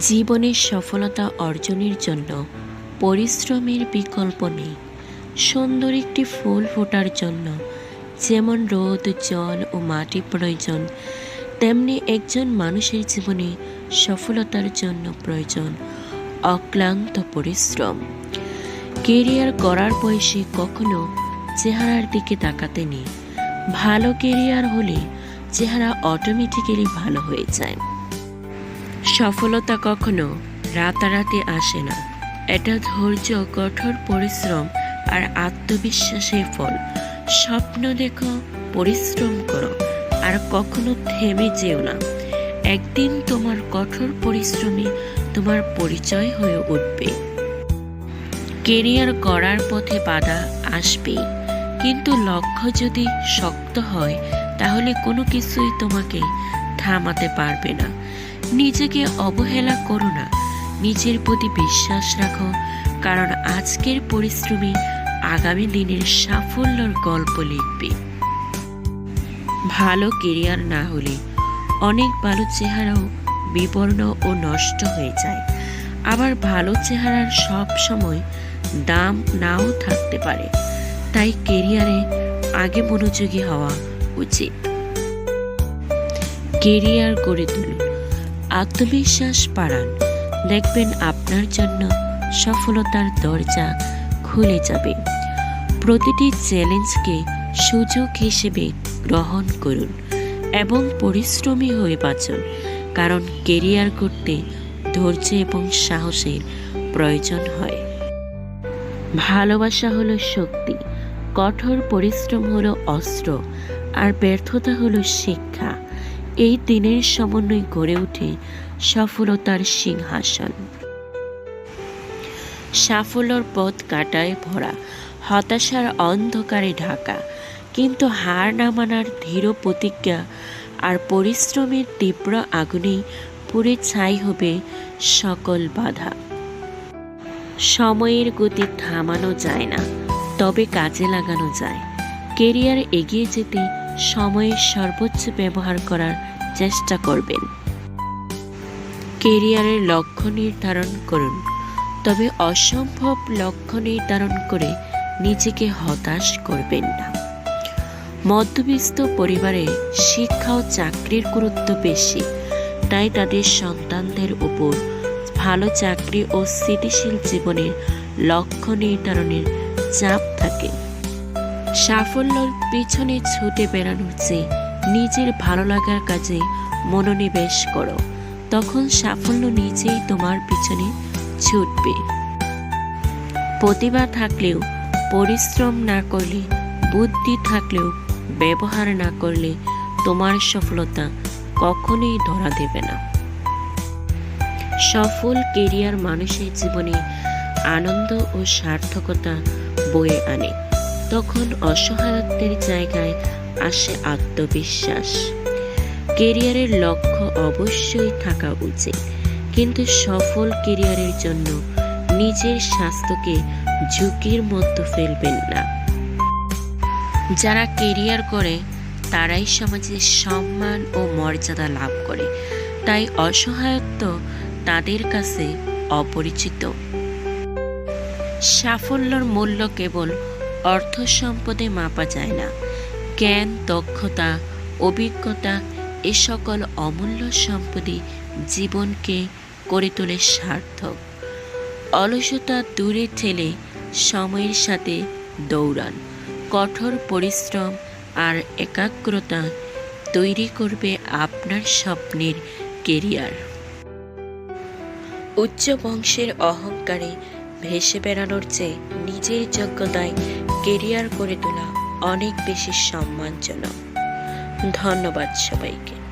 জীবনের সফলতা অর্জনের জন্য পরিশ্রমের বিকল্প নেই। সুন্দর একটি ফুল ফোটার জন্য যেমন রোদ, জল ও মাটি প্রয়োজন, তেমনি একজন মানুষের জীবনে সফলতার জন্য প্রয়োজন অক্লান্ত পরিশ্রম। কেরিয়ার করার বয়সে কখনো চেহারার দিকে তাকাতে নেই। ভালো কেরিয়ার হলে চেহারা অটোমেটিক্যালি ভালো হয়ে যায়। সফলতা কখনো রাতারাতি আসে না। এটা ধৈর্য, কঠোর পরিশ্রম আর আত্মবিশ্বাসের ফল। স্বপ্ন দেখো, পরিশ্রম করো, আর কখনো থেমে যেও না। একদিন তোমার কঠোর পরিশ্রমে তোমার পরিচয় হয়ে উঠবে। কেরিয়ার গড়ার পথে বাধা আসবেই। কিন্তু লক্ষ্য যদি শক্ত হয়, তাহলে কোনো কিছুই তোমাকে থামাতে পারবে না। নিজেকে অবহেলা করো না। নিজের প্রতি বিশ্বাস রাখো, কারণ আজকের পরিশ্রমী আগামী দিনের সাফল্যর গল্প লিখবে। ভালো কেরিয়ার না হলে অনেক ভালো চেহারাও বিবর্ণ ও নষ্ট হয়ে যায়। আবার ভালো চেহারার সব সময় দাম নাও থাকতে পারে। তাই কেরিয়ারে আগে মনোযোগী হওয়া উচিত। কেরিয়ার গড়ে তুলুন। আত্মবিশ্বাস বাড়ান। দেখবেন আপনার জন্য সফলতার দরজা খুলে যাবে। প্রতিটি চ্যালেঞ্জকে সুযোগ হিসেবে গ্রহণ করুন এবং পরিশ্রমী হয়ে বাঁচুন। কারণ কেরিয়ার করতে ধৈর্য এবং সাহসের প্রয়োজন হয়। ভালোবাসা হলো শক্তি। কঠোর পরিশ্রম হলো অস্ত্র। আর ব্যর্থতা হলো শিক্ষা। এই দিনের সমন্বয় গড়ে ওঠে সফলতার সিংহাসন। সাফল্যর পথ কাটায় ভরা, হতাশার অন্ধকারে ঢাকা। কিন্তু হার না মানার ধীর প্রতিজ্ঞা আর পরিশ্রমের তীব্র আগুনেই পুড়ে ছাই হবে সকল বাধা। সময়ের গতি থামানো যায় না, তবে কাজে লাগানো যায়। কেরিয়ার এগিয়ে যেতে সময়ের সর্বোচ্চ ব্যবহার করার চেষ্টা করবেন। কেরিয়ারের লক্ষ্য নির্ধারণ করুন। তবে অসম্ভব লক্ষ্য নির্ধারণ করে নিজেকে হতাশ করবেন না। মধ্যবিত্ত পরিবারে শিক্ষা ও চাকরির গুরুত্ব বেশি, তাই তাদের সন্তানদের উপর ভালো চাকরি ও স্থিতিশীল জীবনের লক্ষ্য নির্ধারণের চাপ থাকে। সাফল্যর পিছনে ছুটে বেড়ানোর চেয়ে নিজের ভালো লাগার কাজে মনোনিবেশ করো। তখন সাফল্য নিজেই তোমার পিছনে ছুটবে। প্রতিভা থাকলেও, পরিশ্রম না করলে, বুদ্ধি থাকলেও, ব্যবহার না করলে তোমার সফলতা কখনোই ধরা দেবে না। সফল কেরিয়ার মানুষের জীবনে আনন্দ ও সার্থকতা বয়ে আনে। তখন অসহায়ত্বের জায়গায় আসে আত্মবিশ্বাস। কেরিয়ারের লক্ষ্য অবশ্যই থাকা উচিত। কিন্তু সফল কেরিয়ারের জন্য নিজের স্বাস্থ্যকে ঝুঁকির মধ্যে ফেলবেন না। যারা কেরিয়ার করে, তারাই সমাজে সম্মান ও মর্যাদা লাভ করে। তাই অসহায়ত্ব তাদের কাছে অপরিচিত। সাফল্যর মূল্য কেবল অর্থ সম্পদে মাপা যায় না। জ্ঞান, দক্ষতা, অভিজ্ঞতা এ সকল অমূল্য সম্পদই জীবনকে করে তোলে সার্থক। অলসতা দূরে ঠেলে সময়ের সাথে দৌড়ান। কঠোর পরিশ্রম আর একাগ্রতা তৈরি করবে আপনার স্বপ্নের কেরিয়ার। উচ্চ বংশের অহংকারে ভেসে বেড়ানোর চেয়ে নিজের যোগ্যতায় কেরিয়ার করে তোলা অনেক বেশি সম্মানজনক। ধন্যবাদ সবাইকে।